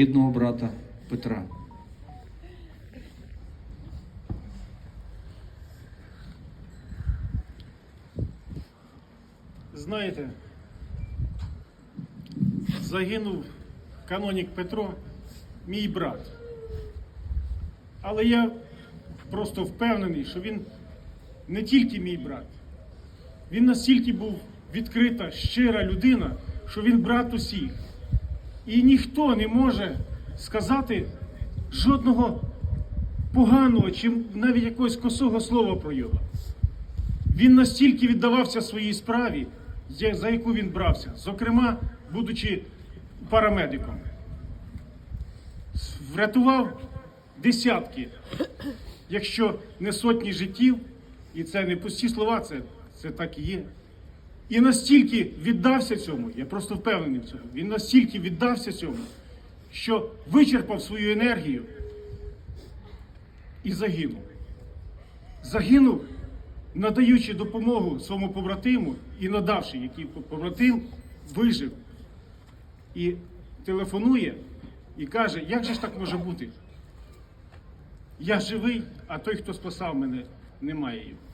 рідного брата Петра. Знаєте, загинув канонік Петро, мій брат. Але я просто впевнений, що він не тільки мій брат, він настільки був відкрита, щира людина, що він брат усіх. І ніхто не може сказати жодного поганого чи навіть якогось косого слова про його. Він настільки віддавався своїй справі, за яку він брався, зокрема, будучи парамедиком. Врятував десятки, якщо не сотні життів, і це не пусті слова, це, це так і є. І настільки віддався цьому, я просто впевнений в цьому, він настільки віддався цьому, що вичерпав свою енергію і загинув. Загинув, надаючи допомогу своєму побратиму і надавши, який побратим вижив. І телефонує і каже, як же ж так може бути? Я живий, а той, хто спасав мене, немає його.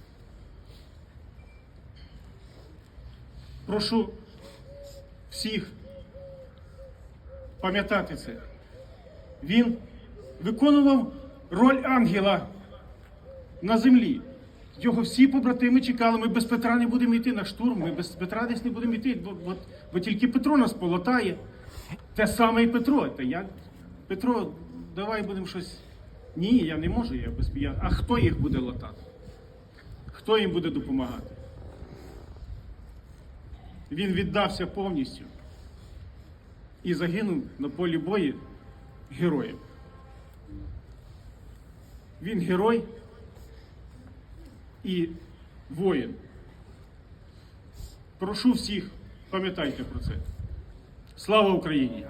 Прошу всіх пам'ятати це. Він виконував роль ангела на землі. Його всі побратими чекали, ми без Петра не будемо йти на штурм, ми без Петра десь не будемо йти, бо, бо, бо тільки Петро нас полотає. Те саме і Петро. Та я, Петро, давай будемо щось. Ні, я не можу, я без я... А хто їх буде латати? Хто їм буде допомагати? Він віддався повністю і загинув на полі бою героєм. Він герой і воїн. Прошу всіх, пам'ятайте про це. Слава Україні!